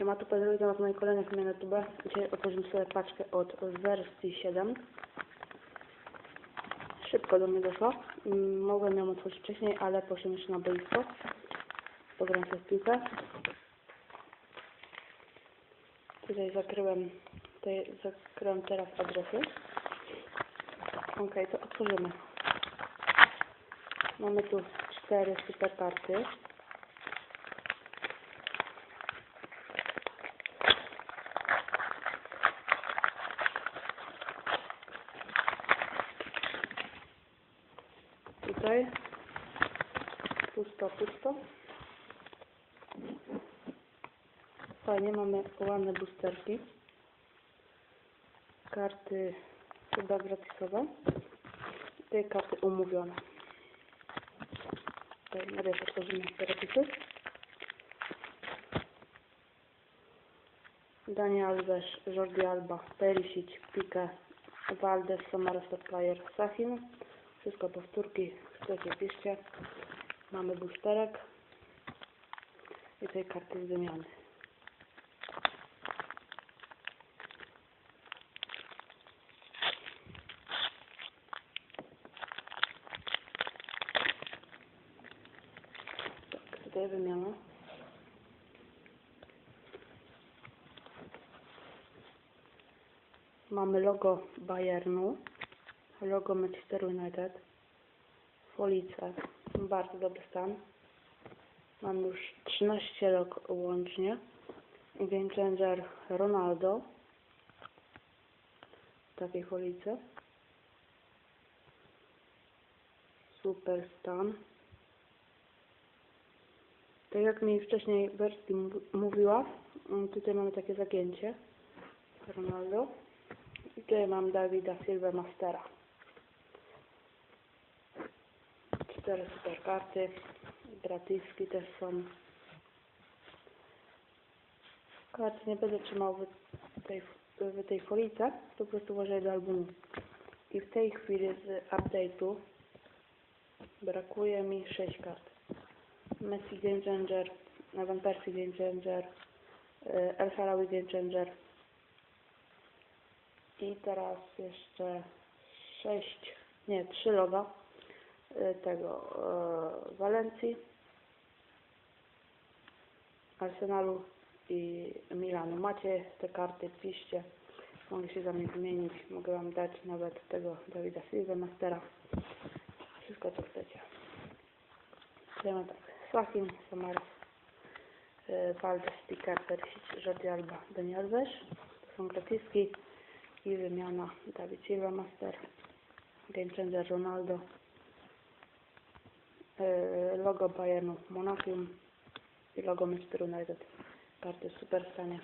Siema, tu Pedro, was w kolejnej filmie na YouTube. Dzisiaj otworzymy sobie paczkę od wersji 7. Szybko do mnie doszła. Mm, Mogłem ją otworzyć wcześniej, ale poszłem jeszcze na boisko. Pogram sobie w piłkę. Tutaj zakryłem, tutaj zakryłem teraz adresy. Ok, to otworzymy. Mamy tu cztery super karty. Tutaj pusto, pusto. Fajnie, mamy ładne boosterki. Karty chyba gratisowe. Te karty umówione. Tutaj na wierzch otworzymy gratisy. Dani Alves, Jordi Alba, Perisic, Pique, Valdes, Samara Player, Sahin. Wszystko powtórki, chcecie piszcie. Mamy boosterek i tej karty z wymiany. Tak, tutaj wymiana. Mamy logo Bayernu, logo Manchester United, Folice, bardzo dobry stan. Mam już 13 log łącznie. Game Changer Ronaldo w takiej folice. Super stan. Tak jak mi wcześniej Berti mówiła, mm, tutaj mamy takie zagięcie Ronaldo. I tutaj mam Davida Silva Cztery super karty. Gratiski też są. Karty nie będę trzymał w tej, w tej folice, po prostu je do albumu. I w tej chwili z update'u brakuje mi 6 kart. Messi Game Changer, Van Persie Game Changer, y, El Harawi Game Changer i teraz jeszcze 6, nie, 3 loga tego y, Walencji, Arsenalu i Milanu. Macie te karty, piszcie, mogę się za mnie wymienić, mogę Wam dać nawet tego Dawida Silva Mastera, wszystko co chcecie. Wiemy tak, Sahin, Samaras, y, Valdes, Piquet, Perisic, Jordi Alba, Daniel Alves, to są gratiski i wymiana Silva Master, Game Changer Ronaldo, y, logo Bayernu Monachium i logo Manchester United. Karty w super stanie.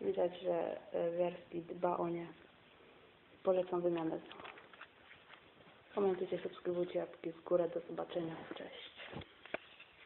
Widać, że y, Werski dba o nie. Polecam wymianę. Komentujcie, subskrybujcie, łapki w górę. Do zobaczenia. Cześć.